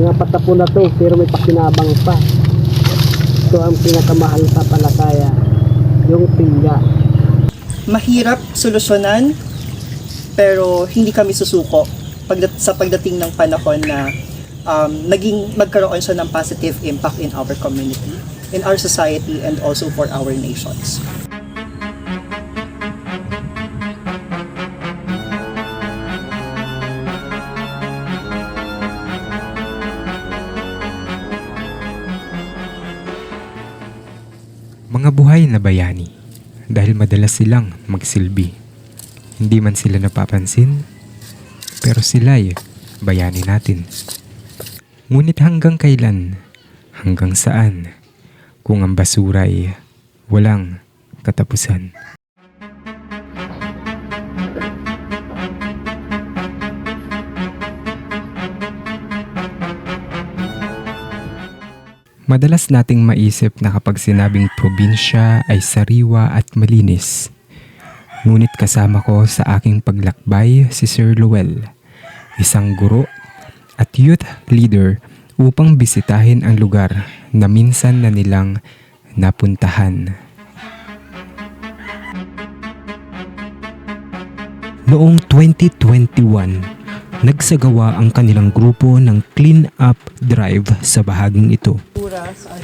Mga patapo na to, pero may pakinabang pa. Ito ang pinakamahal sa palataya, yung tingga. mahirap solusyonan pero hindi kami susuko pagdat sa pagdating ng panahon na um, naging magkaroon siya ng positive impact in our community, in our society, and also for our nations. Mga buhay na bayani dahil madalas silang magsilbi. Hindi man sila napapansin, pero sila'y bayani natin. Ngunit hanggang kailan, hanggang saan, kung ang basura ay walang katapusan. Madalas nating maisip na kapag sinabing probinsya ay sariwa at malinis. Ngunit kasama ko sa aking paglakbay si Sir Luel, isang guro at youth leader upang bisitahin ang lugar na minsan na nilang napuntahan. Noong 2021, nagsagawa ang kanilang grupo ng clean up drive sa bahaging ito.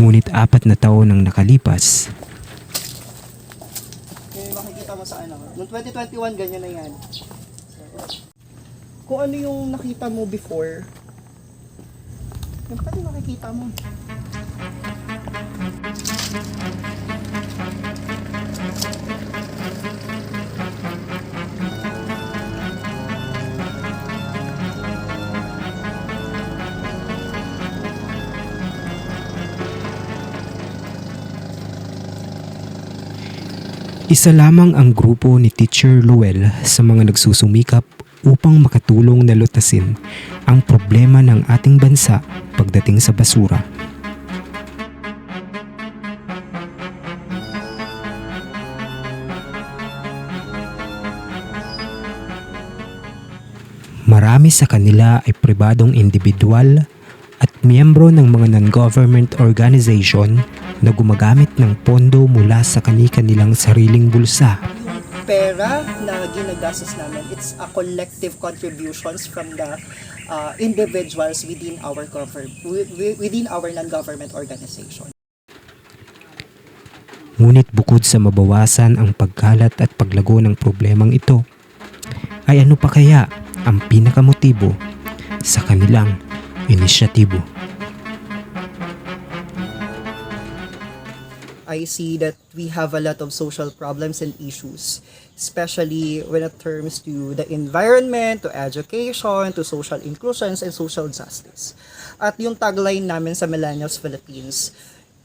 Ngunit apat na taon ang nakalipas, Yung makikita mo sa ano. Noong 2021, ganyan na yan. Kung ano yung nakita mo before, yung pa rin makikita mo. Isa lamang ang grupo ni Teacher Luel sa mga nagsusumikap upang makatulong na lutasin ang problema ng ating bansa pagdating sa basura. Marami sa kanila ay pribadong individual at miyembro ng mga non-government organization na gumagamit ng pondo mula sa kani-kanilang sariling bulsa. Yung pera na ginagastos namin, it's a collective contributions from the uh, individuals within our government, within our non-government organization. Ngunit bukod sa mabawasan ang pagkalat at paglago ng problemang ito, ay ano pa kaya ang pinakamotibo sa kanilang inisyatibo? I see that we have a lot of social problems and issues, especially when it terms to the environment, to education, to social inclusions, and social justice. At yung tagline namin sa Millennials Philippines,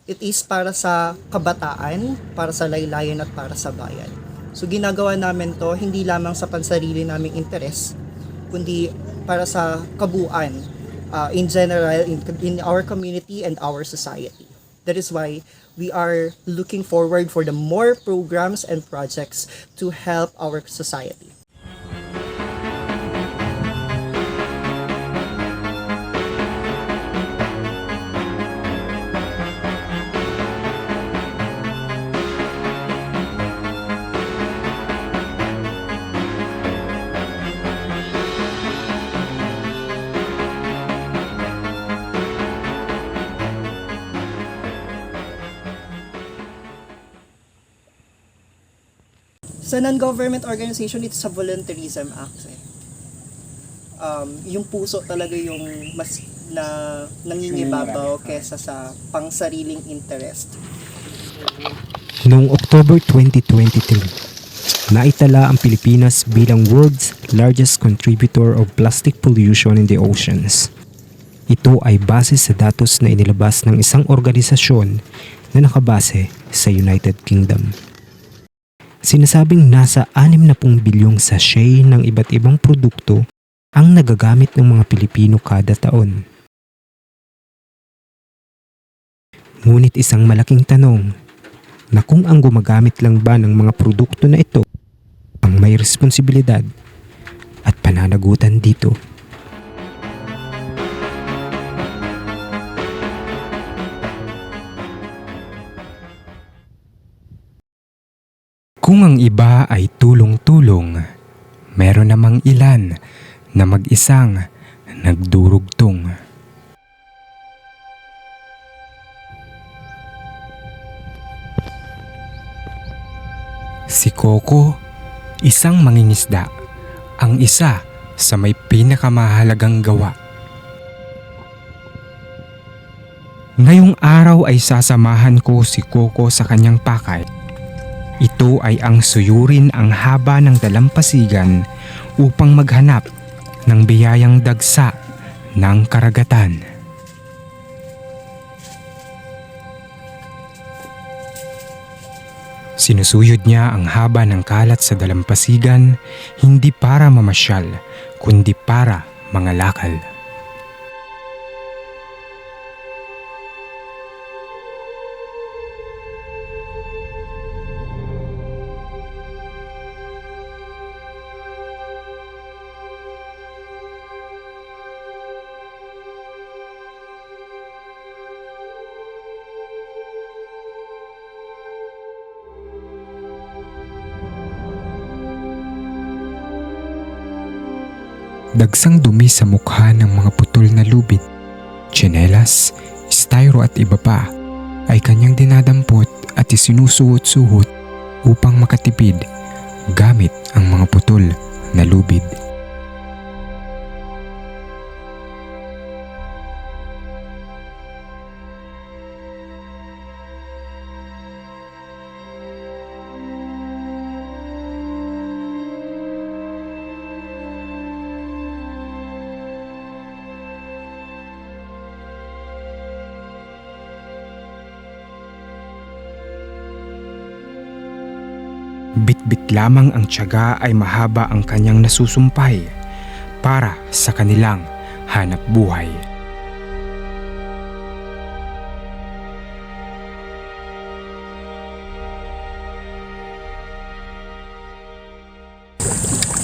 it is para sa kabataan, para sa laylayan at para sa bayan. So ginagawa namin to hindi lamang sa pansarili naming interes, kundi para sa kabuuan uh, in general in, in our community and our society. That is why we are looking forward for the more programs and projects to help our society. Sa non-government organization, it's a volunteerism act. Eh. Um, yung puso talaga yung mas na nangingibabaw kesa sa pangsariling interest. Noong October 2023, naitala ang Pilipinas bilang world's largest contributor of plastic pollution in the oceans. Ito ay base sa datos na inilabas ng isang organisasyon na nakabase sa United Kingdom. Sinasabing nasa 60 bilyong sachet ng iba't ibang produkto ang nagagamit ng mga Pilipino kada taon. Ngunit isang malaking tanong na kung ang gumagamit lang ba ng mga produkto na ito ang may responsibilidad at pananagutan dito. Iba ay tulong-tulong, meron namang ilan na mag-isang nagdurugtong. Si Coco, isang mangingisda, ang isa sa may pinakamahalagang gawa. Ngayong araw ay sasamahan ko si Coco sa kanyang pakay. Ito ay ang suyurin ang haba ng dalampasigan upang maghanap ng biyayang dagsa ng karagatan. Sinusuyod niya ang haba ng kalat sa dalampasigan hindi para mamasyal kundi para mangalakal. Dagsang dumi sa mukha ng mga putol na lubid, tsinelas, styro at iba pa ay kanyang dinadampot at isinusuot-suot upang makatipid gamit ang mga putol na lubid. Bitbit lamang ang tiyaga ay mahaba ang kanyang nasusumpay para sa kanilang hanap buhay.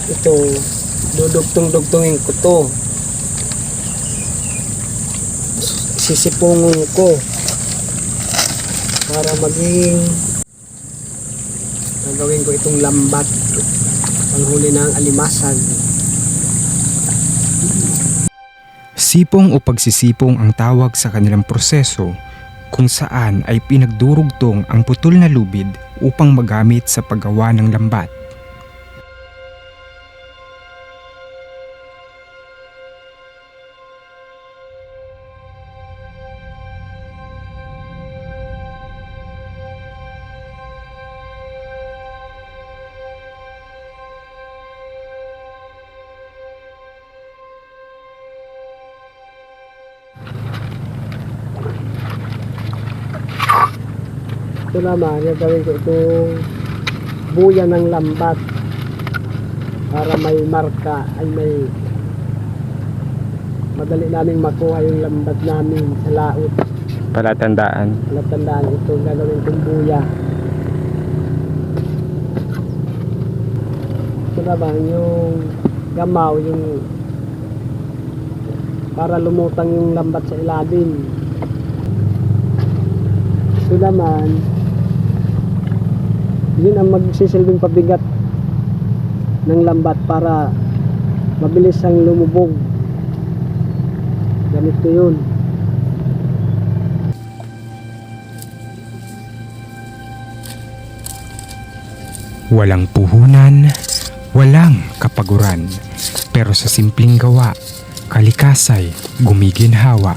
Ito, dudugtong-dugtongin ko to. Sisipungon ko para maging gagawin ko itong lambat panghuli ng alimasag. Sipong o pagsisipong ang tawag sa kanilang proseso kung saan ay pinagdurugtong ang putol na lubid upang magamit sa paggawa ng lambat. Naman, gagawin ko itong buya ng lambat para may marka ay may madali naming makuha yung lambat namin sa laot. Palatandaan. Palatandaan ito gagawin kong buya. Ito naman yung gamaw, yung para lumutang yung lambat sa ilalim. Ito naman, yun ang magsisilbing pabigat ng lambat para mabilis ang lumubog. Ganito yun. Walang puhunan, walang kapaguran, pero sa simpleng gawa, kalikasay, gumiginhawa.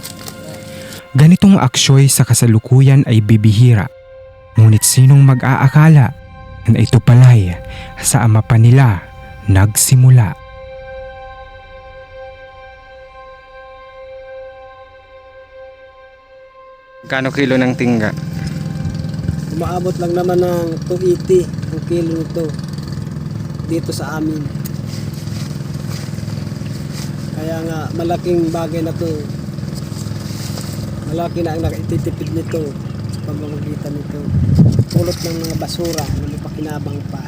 Ganitong aksyoy sa kasalukuyan ay bibihira, ngunit sinong mag-aakala na ito palay sa ama pa nila nagsimula. Kano kilo ng tingga? Umaabot lang naman ng 280 ang kilo nito dito sa amin. Kaya nga malaking bagay na to. Malaki na ang nakititipid nito pamamagitan nito. Pulot ng mga basura na may pakinabang pa.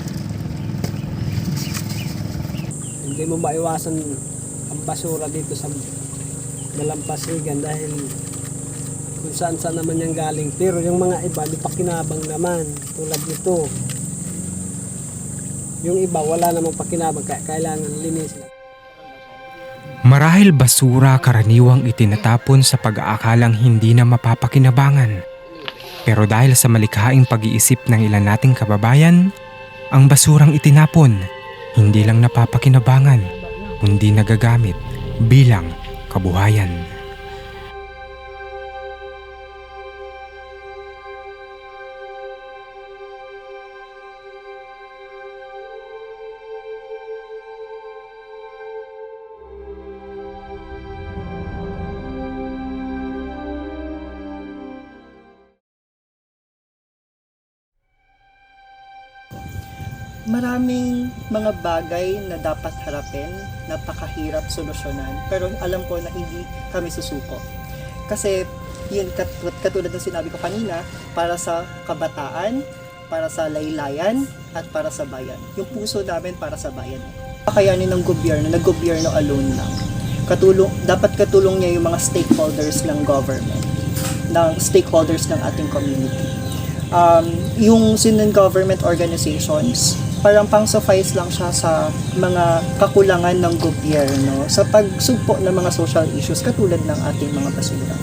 Hindi mo maiwasan ang basura dito sa Malampasigan dahil kung saan saan naman yan galing. Pero yung mga iba, may pakinabang naman. Tulad nito. Yung iba, wala namang pakinabang, kaya kailangan linisin. Marahil basura karaniwang itinatapon sa pag-aakalang hindi na mapapakinabangan. Pero dahil sa malikhaing pag-iisip ng ilan nating kababayan, ang basurang itinapon hindi lang napapakinabangan, kundi nagagamit bilang kabuhayan. Maraming mga bagay na dapat harapin, napakahirap solusyonan, pero alam ko na hindi kami susuko. Kasi yun kat- katulad ng sinabi ko kanina, para sa kabataan, para sa laylayan, at para sa bayan. Yung puso namin para sa bayan. Kakayanin ng gobyerno, nag-gobyerno alone lang. Katulong, dapat katulong niya yung mga stakeholders ng government, ng stakeholders ng ating community um, yung sinon government organizations, parang pang suffice lang siya sa mga kakulangan ng gobyerno sa pagsugpo ng mga social issues katulad ng ating mga basura.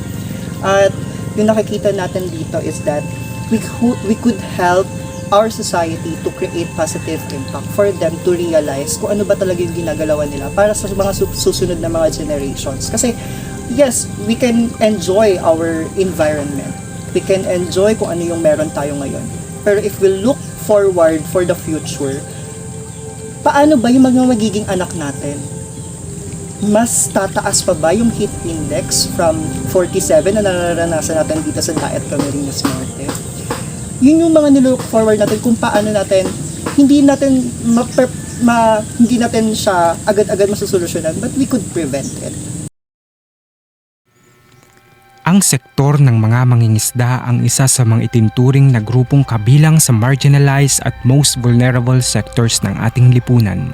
At yung nakikita natin dito is that we, we could help our society to create positive impact for them to realize kung ano ba talaga yung ginagalawan nila para sa mga su- susunod na mga generations. Kasi yes, we can enjoy our environment. We can enjoy kung ano yung meron tayo ngayon. Pero if we look forward for the future, paano ba yung mga magiging anak natin? Mas tataas pa ba yung heat index from 47 na nararanasan natin dito sa Daet Camarines Norte? Yun yung mga nilook forward natin kung paano natin hindi natin ma, ma hindi natin siya agad-agad masusolusyonan but we could prevent it. Ang sektor ng mga mangingisda ang isa sa mga itinturing na grupong kabilang sa marginalized at most vulnerable sectors ng ating lipunan.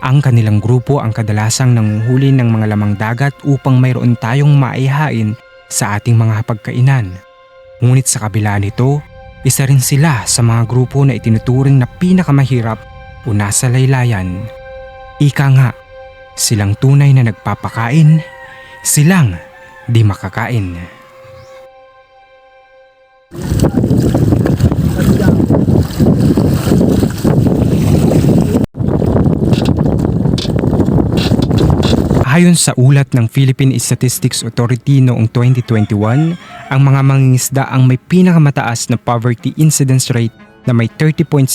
Ang kanilang grupo ang kadalasang nanguhuli ng mga lamang dagat upang mayroon tayong maihain sa ating mga hapagkainan. Ngunit sa kabila nito, isa rin sila sa mga grupo na itinuturing na pinakamahirap o nasa laylayan. Ika nga, silang tunay na nagpapakain, silang di makakain. Ayon sa ulat ng Philippine Statistics Authority noong 2021, ang mga mangingisda ang may pinakamataas na poverty incidence rate na may 30.6%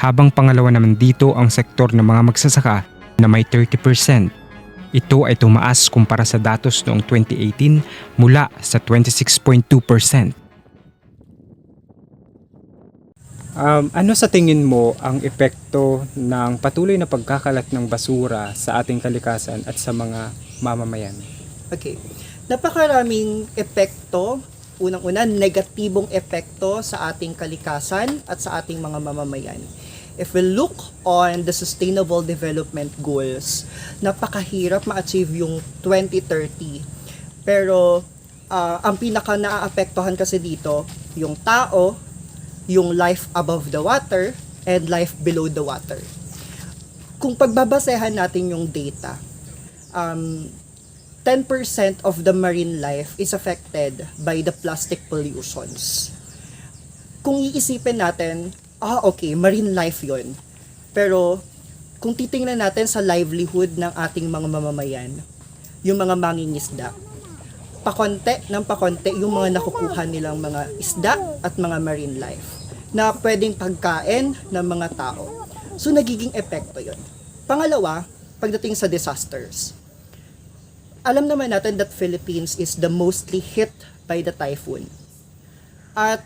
habang pangalawa naman dito ang sektor ng mga magsasaka na may 30%. Ito ay tumaas kumpara sa datos noong 2018 mula sa 26.2%. Um, ano sa tingin mo ang epekto ng patuloy na pagkakalat ng basura sa ating kalikasan at sa mga mamamayan? Okay. Napakaraming epekto, unang-una, negatibong epekto sa ating kalikasan at sa ating mga mamamayan. If we look on the Sustainable Development Goals, napakahirap ma-achieve yung 2030. Pero ah, ang pinaka naaapektuhan kasi dito, yung tao, yung life above the water, and life below the water. Kung pagbabasehan natin yung data, um, 10% of the marine life is affected by the plastic pollutions. Kung iisipin natin, ah okay, marine life yon. Pero kung titingnan natin sa livelihood ng ating mga mamamayan, yung mga mangingisda, pakonte ng pakonte yung mga nakukuha nilang mga isda at mga marine life na pwedeng pagkain ng mga tao. So nagiging epekto yon. Pangalawa, pagdating sa disasters alam naman natin that Philippines is the mostly hit by the typhoon. At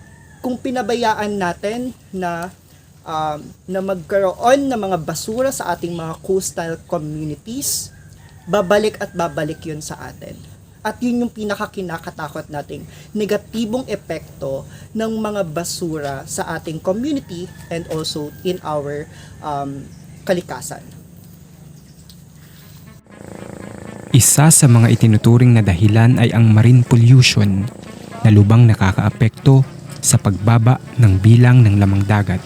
kung pinabayaan natin na um, na magkaroon ng mga basura sa ating mga coastal communities, babalik at babalik yun sa atin. At yun yung pinakakinakatakot nating negatibong epekto ng mga basura sa ating community and also in our um, kalikasan. Isa sa mga itinuturing na dahilan ay ang marine pollution na lubang nakakaapekto sa pagbaba ng bilang ng lamang dagat.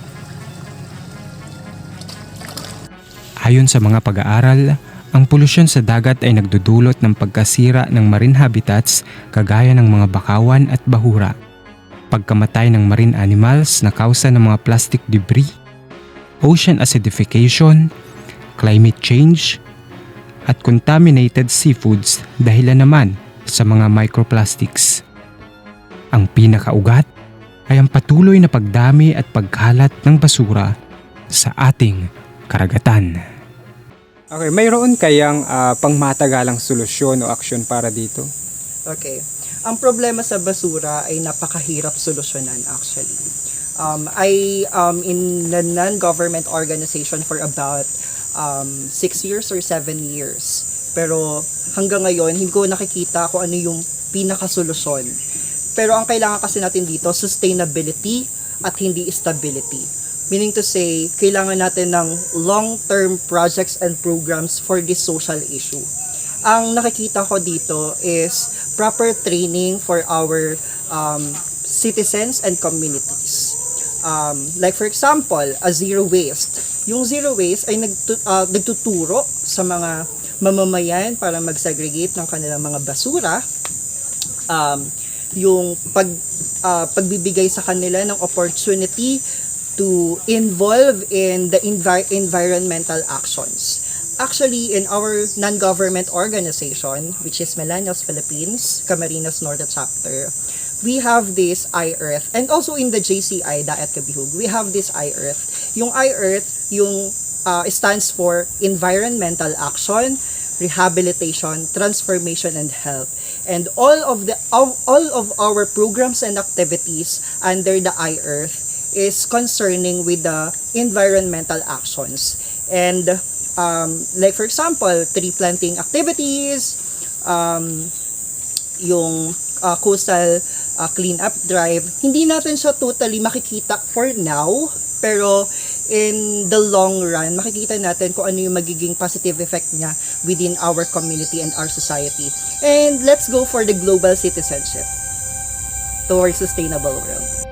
Ayon sa mga pag-aaral, ang polusyon sa dagat ay nagdudulot ng pagkasira ng marine habitats kagaya ng mga bakawan at bahura, pagkamatay ng marine animals na kausa ng mga plastic debris, ocean acidification, climate change, at contaminated seafoods dahilan naman sa mga microplastics. Ang pinakaugat ay ang patuloy na pagdami at pagkalat ng basura sa ating karagatan. Okay, mayroon kayang ah, pangmatagalang solusyon o aksyon para dito? Okay. Ang problema sa basura ay napakahirap solusyonan actually. Um, I um, in the non-government organization for about um, six years or seven years. Pero hanggang ngayon, hindi ko nakikita kung ano yung pinakasolusyon. Pero ang kailangan kasi natin dito, sustainability at hindi stability. Meaning to say, kailangan natin ng long-term projects and programs for this social issue. Ang nakikita ko dito is proper training for our um, citizens and communities. Um, like for example, a zero waste. Yung zero waste ay nagtu- ah, nagtuturo sa mga mamamayan para mag-segregate ng kanilang mga basura um, yung pag ah, pagbibigay sa kanila ng opportunity to involve in the envi- environmental actions. Actually, in our non-government organization, which is Millennials Philippines, Camarines Norte Chapter, we have this I-Earth. And also in the JCI, Daat Kabihug, we have this I-Earth. Yung I-Earth, yung uh, stands for Environmental Action, Rehabilitation, Transformation, and Health. And all of the all of our programs and activities under the I-Earth is concerning with the environmental actions. And um, like for example, tree planting activities, um, yung uh, coastal uh, cleanup drive, hindi natin siya totally makikita for now, pero in the long run, makikita natin kung ano yung magiging positive effect niya within our community and our society. And let's go for the global citizenship towards sustainable world.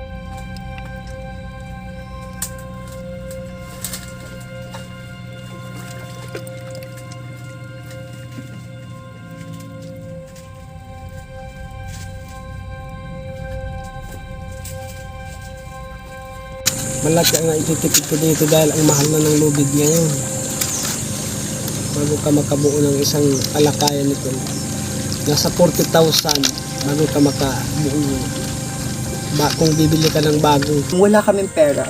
Malaki nga ititipid ko dito dahil ang mahal na ng lubid ngayon. Bago ka makabuo ng isang alakayan nito. Nasa 40,000 bago ka makabuo. Ba, kung bibili ka ng bago. wala kaming pera.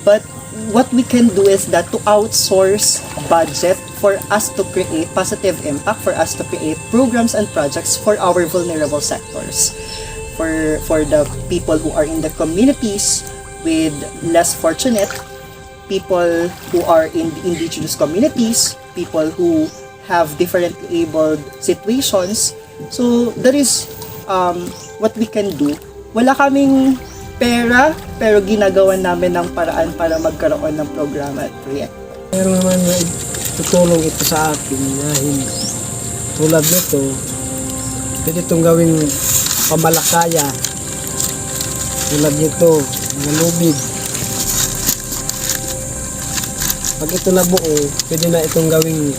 But what we can do is that to outsource budget for us to create positive impact, for us to create programs and projects for our vulnerable sectors. For, for the people who are in the communities with less fortunate, people who are in indigenous communities, people who have differently abled situations. So, that is um, what we can do. Wala kaming pera, pero ginagawa namin ng paraan para magkaroon ng programa at proyekto. Pero naman na tutulong ito sa akin dahil tulad nito, pwede itong gawing pamalakaya. Tulad nito, mga lubid. Pag ito nabuo, pwede na itong gawing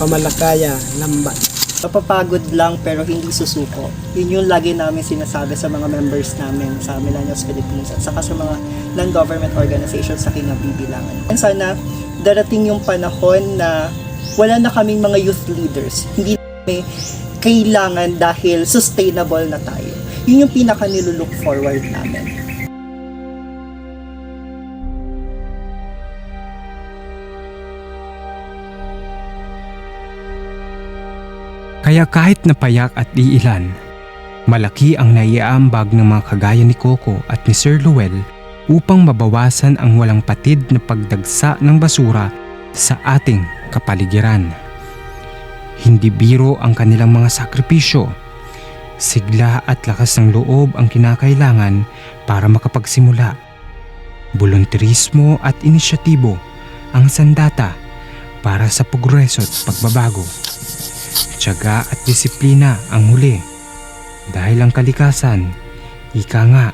pamalakaya, lambat. Napapagod lang pero hindi susuko. Yun yung lagi namin sinasabi sa mga members namin sa Millennials Philippines at saka sa mga non-government organizations sa kinabibilangan. And sana darating yung panahon na wala na kaming mga youth leaders. Hindi namin kailangan dahil sustainable na tayo. Yun yung pinaka nilulook forward namin. Kaya kahit napayak at iilan, malaki ang naiaambag ng mga kagaya ni Coco at ni Sir Luel upang mabawasan ang walang patid na pagdagsa ng basura sa ating kapaligiran. Hindi biro ang kanilang mga sakripisyo. Sigla at lakas ng loob ang kinakailangan para makapagsimula. Volunteerismo at inisyatibo ang sandata para sa progreso at pagbabago tiyaga at disiplina ang huli. Dahil ang kalikasan, ika nga,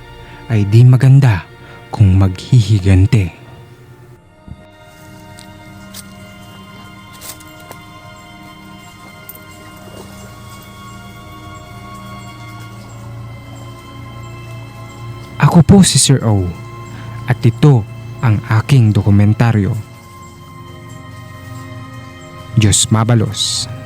ay di maganda kung maghihigante. Ako po si Sir O at ito ang aking dokumentaryo. Diyos Mabalos. Mabalos.